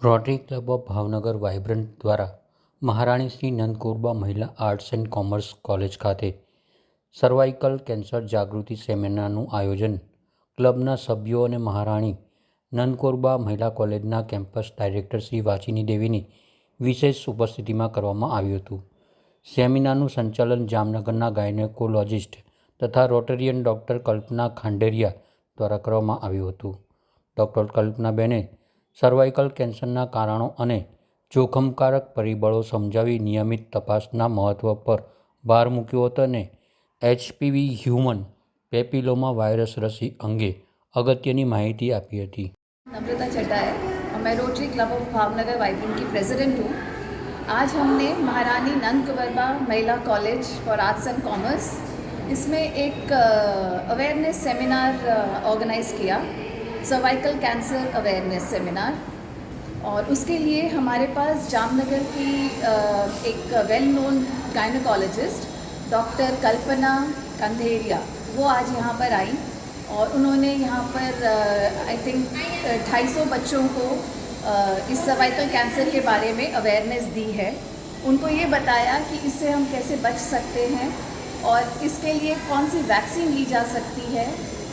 Rotary club of Bhavnagar vibrant દ્વારા Maharani Shri Nandkunvarba Mahila arts and commerce college ખાતે cervical cancer જાગૃતિ સેમિનારનું આયોજન ક્લબના સભ્યો અને મહારાણી નંદકુરબા મહિલા કોલેજના કેમ્પસ ડાયરેક્ટર શ્રી વાચિની દેવીની વિશેષ ઉપસ્થિતિમાં કરવામાં આવ્યું હતું. સેમિનારનું સંચાલન જામનગરના ગાયનેકોલોજિસ્ટ તથા રોટરિયન ડૉક્ટર કલ્પના ખાંડેરિયા દ્વારા કરવામાં આવ્યું હતું. ડૉક્ટર કલ્પનાબેને સર્વાઇકલ કેન્સરના કારણો અને જોખમકારક પરિબળો સમજાવી નિયમિત તપાસના મહત્ત્વ પર ભાર મૂક્યો હતો અને એચપીવી હ્યુમન પેપિલોમા વાયરસ રસી અંગે અગત્યની માહિતી આપી હતી नम्रता चड्डा है और मैं rotary club of Bhavnagar vibrant की प्रेसिडेंट हूँ आज हमने Maharani Nand Kunvarba Mahila college for arts and commerce इसमें एक अवेयरनेस सेमिनार ऑर्गेनाइज किया सर्वाइकल कैंसर अवेयरनेस सेमिनार और उसके लिए हमारे पास जामनगर की एक well known gynaecologist doctor Kalpana Kanderia वो आज यहाँ पर आई और उन्होंने यहाँ पर आई थिंक ढाई सौ बच्चों को अ, इस सर्वाइकल कैंसर के बारे में अवेयरनेस दी है। उनको ये बताया कि इससे हम कैसे बच सकते हैं और इसके लिए कौन सी वैक्सीन ली जा सकती है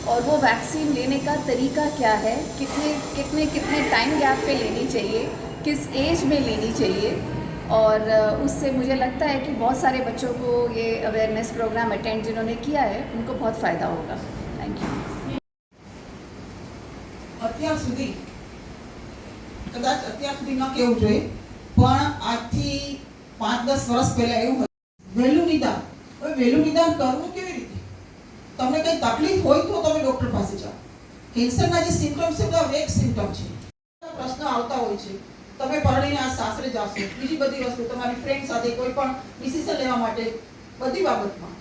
और वो वैक्सीन लेने का तरीका क्या है कितने कितने कितने टाइम गैप पे लेनी चाहिए किस एज में लेनी चाहिए और अ, उससे मुझे लगता है कि बहुत सारे बच्चों को ये अवेयरनेस प्रोग्राम अटेंड जिन्होंने किया है उनको बहुत फ़ायदा होगा थैंक यू અત્યાર સુધી કદાચ અત્યાર સુધી ન કહેવું જોઈએ પણ આજથી પાંચ દસ વર્ષ પહેલા એવું હતું વહેલું નિદાન હવે વહેલું નિદાન કરવું કેવી રીતે તમને કંઈ તકલીફ હોય તો તમે ડૉક્ટર પાસે જાઓ. કેન્સરના જે સિમ્ટમ્સ છે, બધા વેક સિમ્ટમ છે. પ્રશ્ન આવતા હોય છે. તમે પરણીને આ સાસરે જાશો. બીજી બધી વસ્તુ, તમારી ફ્રેન્ડ સાથે કોઈ પણ ડિસિઝન લેવા માટે બધી બાબતમાં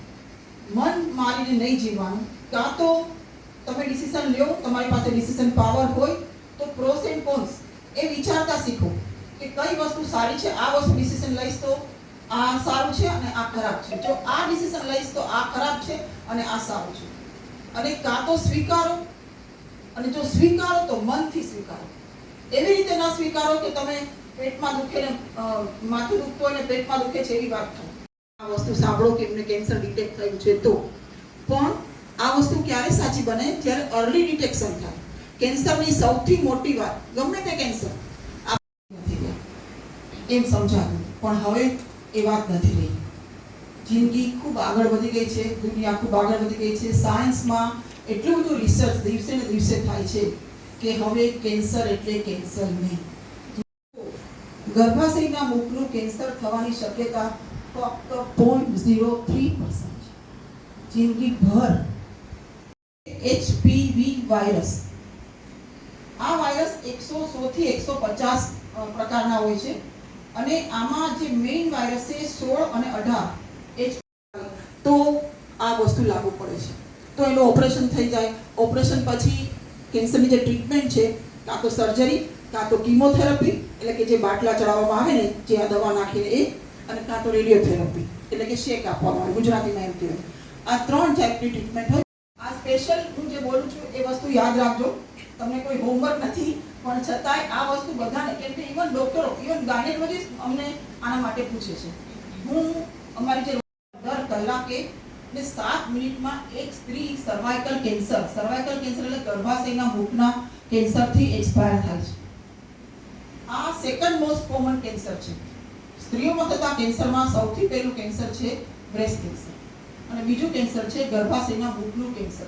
મન મારીને નહીં જીવવાનું. કાં તો તમે ડિસિઝન લ્યો તમારી પાસે ડિસિઝન પાવર હોય, તો પ્રોસ એન્ડ કોન્સ એ વિચારતા શીખો કે કઈ વસ્તુ સારી છે, આ વસ્તુ ડિસિઝન લઈશ તો આ સારું છે અને આ ખરાબ છે. જો આ ડિસિઝન લઈશ તો આ ખરાબ છે અને આ સારું છે. અને કાં તો સ્વીકારો અને જો સ્વીકારો તો મનથી સ્વીકારો. એવી રીતે ન સ્વીકારો કે તમે પેટમાં દુખે ને માથું દુખતું હોય ને પેટમાં દુખે છે એવી વાત થાય. આ વસ્તુ સાંભળો કે એમને કેન્સર ડિટેક્ટ થયું છે તો. પણ આ વસ્તુ ક્યારે સાચી બને? જ્યારે અર્લી ડિટેક્શન થાય. કેન્સરની સૌથી મોટી વાત, ગમે તે કેન્સર એમ સમજાવ્યું પણ હવે એ વાત નથી રહી. જિંદગી ખૂબ આગળ વધી ગઈ છે, દુનિયા ખૂબ આગળ વધી ગઈ છે. સાયન્સમાં એટલું બધું રિસર્ચ દિવસે ને દિવસે થાય છે કે હવે કેન્સર એટલે કેન્સર નહીં. ગર્ભાશયના મુખનું કેન્સર થવાની શક્યતા ફક્ત પોઈન્ટ ઝીરો થ્રી પર્સન્ટ છે. જિંદગીભર એચપીવી વાયરસ આ વાયરસ એકસો સોથી એકસો પચાસ પ્રકારના હોય છે. અને આમાં જે મેઇન વાયરસ છે સોળ અને અઢાર. એચ તો આ વસ્તુ લાગુ પડે છે. તો એનું ઓપરેશન થઈ જાય. ઓપરેશન પછી કેન્સરની જે ટ્રીટમેન્ટ છે, કાં તો સર્જરી કાં તો કિમોથેરાપી એટલે કે જે બાટલા ચડાવવામાં આવે ને, જે આ દવા નાખીને એ, અને કાં તો રેડિયોથેરાપી એટલે કે શેક આપવામાં આવે, ગુજરાતીમાં એમ કહેવાય. આ ત્રણ ટાઈપની ટ્રીટમેન્ટ હોય. આ સ્પેશિયલ હું જે બોલું છું, એ વસ્તુ યાદ રાખજો. તમને કોઈ હોમવર્ક નથી પણ છતાંય આ વસ્તુ બધાને, કેમ કે ઇવન ડોક્ટરો ઇવન ગાયનેકોલોજીસ્ટ અમને આના માટે પૂછે છે. હું અમારી જે દર કલાકે ને સાત મિનિટમાં એક સ્ત્રી સર્વાઇકલ કેન્સર સર્વાઇકલ કેન્સર એટલે ગર્ભાશયના મુખના કેન્સરથી એક્સપાયર થાય છે. આ સેકન્ડ મોસ્ટ કોમન કેન્સર છે. સ્ત્રીઓમાં થતા કેન્સરમાં સૌથી પહેલું કેન્સર છે બ્રેસ્ટ કેન્સર અને બીજું કેન્સર છે ગર્ભાશયના મુખનું કેન્સર